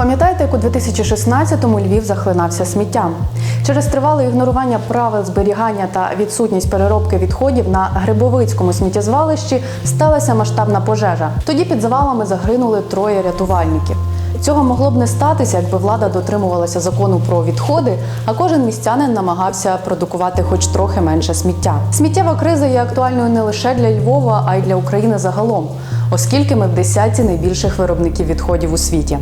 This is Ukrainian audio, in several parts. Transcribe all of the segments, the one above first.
Пам'ятаєте, як у 2016-му Львів захлинався сміттям? Через тривале ігнорування правил зберігання та відсутність переробки відходів на Грибовицькому сміттєзвалищі сталася масштабна пожежа. Тоді під завалами загинули троє рятувальників. Цього могло б не статися, якби влада дотримувалася закону про відходи, а кожен містянин намагався продукувати хоч трохи менше сміття. Сміттєва криза є актуальною не лише для Львова, а й для України загалом, оскільки ми в десятці найбільших виробників відходів у світі.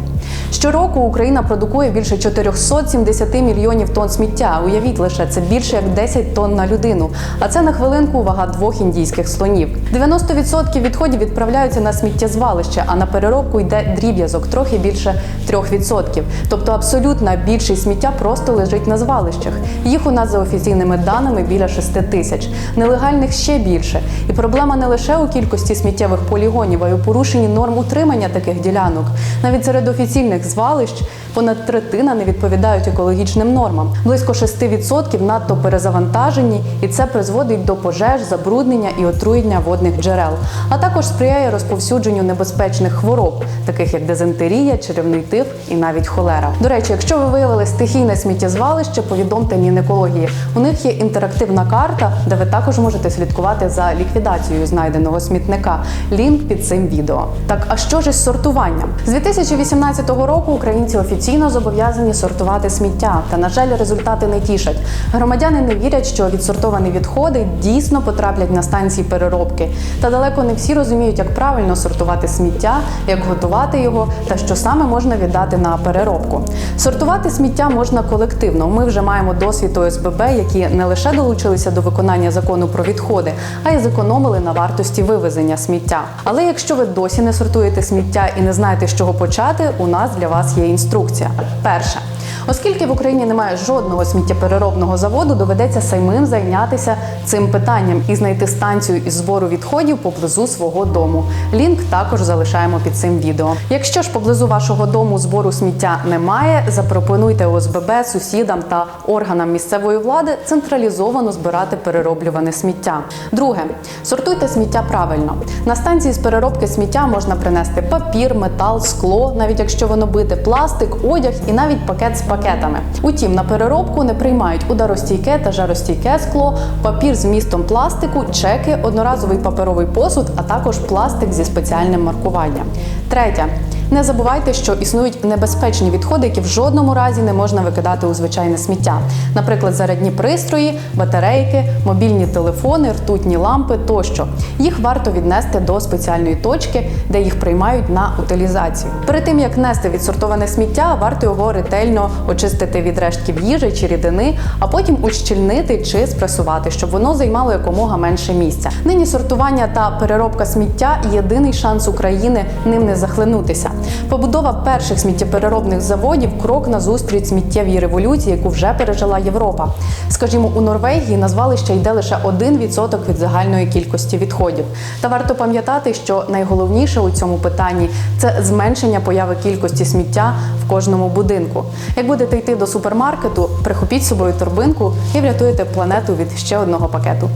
Щороку Україна продукує більше 470 мільйонів тонн сміття. Уявіть лише це більше як 10 тонн на людину. А це на хвилинку вага двох індійських слонів. 90% відходів відправляються на сміттєзвалище, а на переробку йде дріб'язок трохи більше 3%. Тобто абсолютна більшість сміття просто лежить на звалищах. Їх у нас за офіційними даними біля 6 тисяч. Нелегальних ще більше. І проблема не лише у кількості сміттєвих полігонів, й у порушенні норм утримання таких ділянок. Навіть серед офіційних звалищ понад третина не відповідають екологічним нормам. Близько 6% надто перезавантажені, і це призводить до пожеж, забруднення і отруєння водних джерел, а також сприяє розповсюдженню небезпечних хвороб, таких як дизентерія, черевний тиф і навіть холера. До речі, якщо ви виявили стихійне сміттєзвалище, повідомте Мінекології. У них є інтерактивна карта, де ви також можете слідкувати за ліквідацією знайденого смітника. Лінк під цим відео. Так, а що ж із сортуванням? З 2018 року українці офіційно зобов'язані сортувати сміття. Та на жаль, результати не тішать. Громадяни не вірять, що відсортовані відходи дійсно потраплять на станції переробки. Та далеко не всі розуміють, як правильно сортувати сміття, як готувати його та що саме можна віддати на переробку. Сортувати сміття можна колективно. Ми вже маємо досвід ОСББ, які не лише долучилися до виконання закону про відходи, а й зекономили на вартості вивезення сміття. Але якщо ви досі не сортуєте сміття і не знаєте, з чого почати, у нас для вас є інструкція. Перше. Оскільки в Україні немає жодного сміттєпереробного заводу, доведеться самим зайнятися цим питанням і знайти станцію із збору відходів поблизу свого дому. Лінк також залишаємо під цим відео. Якщо ж поблизу вашого дому збору сміття немає, запропонуйте ОСББ сусідам та органам місцевої влади централізовано збирати перероблюване сміття. Друге, сортуйте сміття правильно. На станції з переробки сміття можна принести папір, метал, скло, навіть якщо воно бите, пластик, одяг і навіть пакет з пакетами. Утім, на переробку не приймають ударостійке та жаростійке скло, папір з містом пластику, чеки, одноразовий паперовий посуд, а також пластик зі спеціальним маркуванням. Третє. Не забувайте, що існують небезпечні відходи, які в жодному разі не можна викидати у звичайне сміття. Наприклад, зарядні пристрої, батарейки, мобільні телефони, ртутні лампи тощо. Їх варто віднести до спеціальної точки, де їх приймають на утилізацію. Перед тим як нести відсортоване сміття, варто його ретельно очистити від рештків їжі чи рідини, а потім ущільнити чи спресувати, щоб воно займало якомога менше місця. Нині сортування та переробка сміття єдиний шанс України ним не захлинутися. Побудова перших сміттєпереробних заводів крок на зустріч сміттєвій революції, яку вже пережила Європа. Скажімо, у Норвегії на звалище йде лише 1% від загальної кількості відходів. Та варто пам'ятати, що найголовніше у цьому питанні це зменшення появи кількості сміття в кожному будинку. Як будете йти до супермаркету, прихопіть з собою торбинку і врятуєте планету від ще одного пакету.